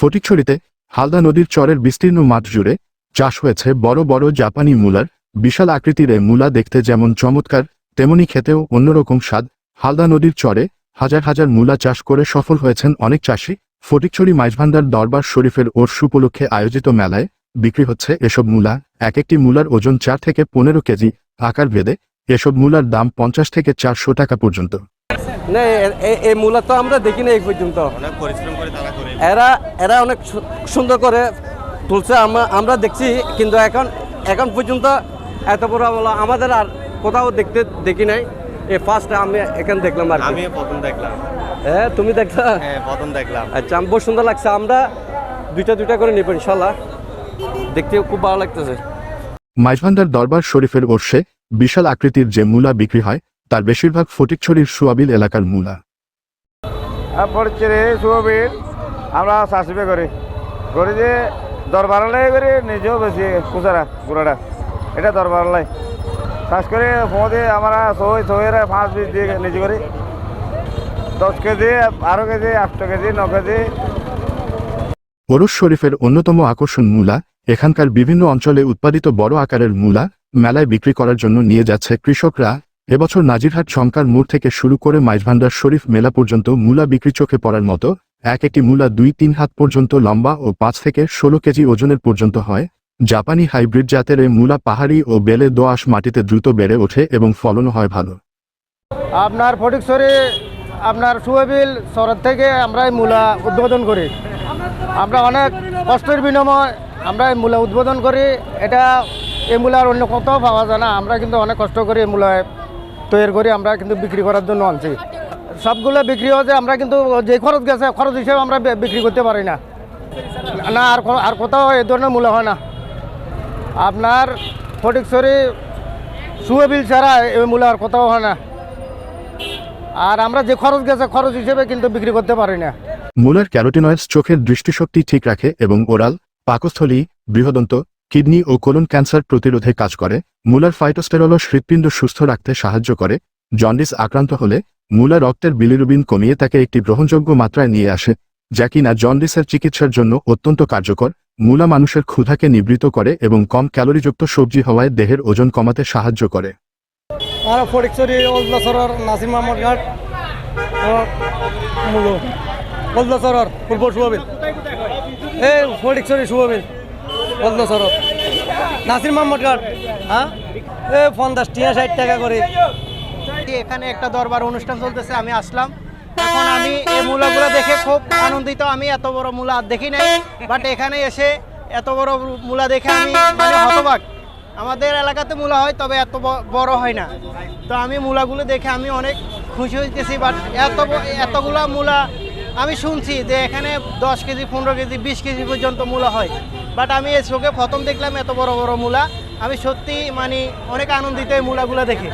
ফটিকছড়িতে হালদা নদীর চরের বিস্তীর্ণ মাঠ জুড়ে চাষ হয়েছে বড় বড় জাপানি মূলার, বিশাল আকৃতির মূলা দেখতে যেমন চমৎকার, তেমনি খেতেও অন্যরকম স্বাদ। হালদা নদীর চরে হাজার হাজার মূলা চাষ করে সফল হয়েছেন অনেক চাষি। ফটিকছড়ি মাইজভান্ডার দরবার শরীফের ওরস উপলক্ষে আয়োজিত মেলায় বিক্রি হচ্ছে এসব মূলা। এক একটি মূলার ওজন চার থেকে পনেরো কেজি, আকার ভেদে এসব মূলার দাম পঞ্চাশ থেকে চারশো টাকা পর্যন্ত। না এ- এ- এই মূলা তো আমরা দেখি না এই পর্যন্ত। এরা এরা অনেক সু- সুন্দর করে তুলছে আমরা আমরা দেখছি কিন্তু এখন এখন পর্যন্ত এত বড় আমলা আমাদের আর কোথাও দেখতে দেখি নাই। এই ফার্স্ট আমি এখানে দেখলাম আর আমি প্রথম দেখলাম। হ্যাঁ তুমি দেখলা? হ্যাঁ প্রথম দেখলাম। আচ্ছা আমি বহু সুন্দর লাগছে আমরা দুইটা দুইটা করে নিব ইনশাল্লাহ দেখতে খুব ভালো লাগতেছে। মাইজভান্ডার দরবার শরীফের ওর্ষে বিশাল আকৃতির যে মূলা বিক্রি হয় তার বেশিরভাগ ফটিকছড়ির সুয়াবিল এলাকার মূলা। পরিচয় সোয়াবিন আমরা চাষিবে করি। করি যে দরবারালাই করি নিজেও বেশি কুচারা গুড়াটা। এটা দরবারালাই চাষ করে ফোঁদে আমরা ছয় ছয়ের পাঁচ বিশ দিয়ে নিজে করি। দশ কেজি বারো কেজি আট কেজি ন কেজি। ওরস শরীফের অন্যতম আকর্ষণ মূলা এখানকার বিভিন্ন অঞ্চলে উৎপাদিত বড় আকারের মূলা মেলায় বিক্রি করার জন্য নিয়ে যাচ্ছে কৃষকরা এবছর নাজিরহাট শঙ্কার মোড় থেকে শুরু করে মাইজভান্ডার শরীফ মেলা পর্যন্ত মূলা বিক্রি চোখে পড়ার মতো, এক একটি মূলা দুই তিন হাত পর্যন্ত লম্বা ও পাঁচ থেকে ষোলো কেজি ওজনের পর্যন্ত হয়। জাপানি হাইব্রিড জাতের এই মূলা পাহাড়ি ও বেলে দোআঁশ মাটিতে দ্রুত বেড়ে ওঠে এবং ফলনও হয় ভালো। আপনার ফটিকছড়ি, আপনার সুয়াবিল শরৎ থেকে আমরা এই মূলা উদ্বোধন করি। আমরা অনেক কষ্টের বিনিময় আমরা এই মূলা উদ্বোধন করি। এটা এই মূলার অন্য কোথাও পাওয়া যায় না। আমরা কিন্তু অনেক কষ্ট করি এই মূলায় তৈরি করি আমরা কিন্তু বিক্রি করার জন্য আনছি। সবগুলো বিক্রি হচ্ছে আমরা কিন্তু যে খরচ গেছে, খরচ হিসেবে আমরা বিক্রি করতে পারি না। না, আর আর কোথাও এই ধরনের মূল্য হয় না। আপনার ফটিকছড়ি, সুয়াবিল ছাড়া এই মূল্য আর কোথাও হয় না। আর আমরা যে খরচ গেছে, খরচ হিসেবে কিন্তু বিক্রি করতে পারি না। মূলার ক্যারোটিনয়েডস চোখের দৃষ্টিশক্তি ঠিক রাখে এবং ওরাল, পাকস্থলী, বৃহদন্ত কিডনি ও কোলন ক্যান্সার প্রতিরোধে কাজ করে। মূলার ফাইটোস্টেরলস হৃৎপিণ্ড সুস্থ রাখতে সাহায্য করে। জন্ডিস আক্রান্ত হলে মূলা রক্তের বিলিরুবিন কমিয়ে তাকে একটি গ্রহণযোগ্য মাত্রায় নিয়ে আসে, যা কিনা জন্ডিসের চিকিৎসার জন্য অত্যন্ত কার্যকর। মূলা মানুষের ক্ষুধাকে নিবৃত করে এবং কম ক্যালোরিযুক্ত সবজি হওয়ায় দেহের ওজন কমাতে সাহায্য করে। ফটিকছড়ি সুয়াবিল ওজলাসরর নাসির মাহমুদ ঘাট হ্যাঁ? এই পঞ্চাশ টিয়া, ষাট টাকা করে। এখানে একটা দরবার অনুষ্ঠান চলতেছে, আমি আসলাম। এখন আমি এই মূলাগুলো দেখে খুব আনন্দিত। আমি এত বড় মূলা দেখি নাই বাট এখানে এসে এত বড় মূলা দেখে আমি মানে হতবাক। আমাদের এলাকাতে মূলা হয়, তবে এত বড় হয় না। তো আমি মূলাগুলো দেখে আমি অনেক খুশি হইতেছি বাট এত এতগুলা মূলা আমি শুনছি যে এখানে দশ কেজি, পনেরো কেজি, বিশ কেজি পর্যন্ত মূলা হয়। বাট আমি এই শোকে প্রথম দেখলাম এত বড় বড় মূলা। আমি সত্যি মানে অনেক আনন্দিত এই মূলাগুলো দেখে।